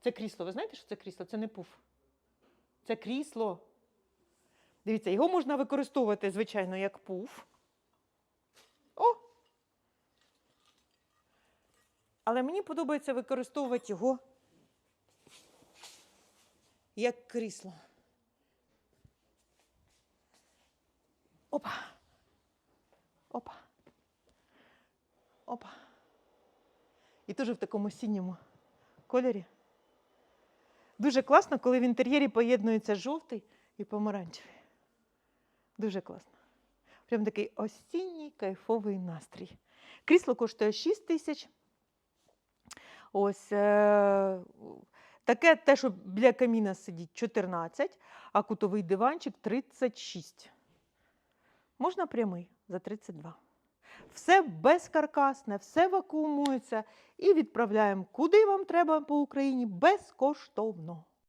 Це крісло. Ви знаєте, що це крісло? Це не пуф. Це крісло. Дивіться, його можна використовувати, звичайно, як пуф. О! Але мені подобається використовувати його як крісло. Опа. Опа. Опа. І теж в такому синьому кольорі. Дуже класно, коли в інтер'єрі поєднується жовтий і помаранчевий. Дуже класно. Прям такий осінній кайфовий настрій. Крісло коштує 6 тисяч. Ось е- таке те, що біля каміна сидить 14, а кутовий диванчик 36. Можна прямий за 32. Все безкаркасне, все вакуумується і відправляємо куди вам треба по Україні безкоштовно.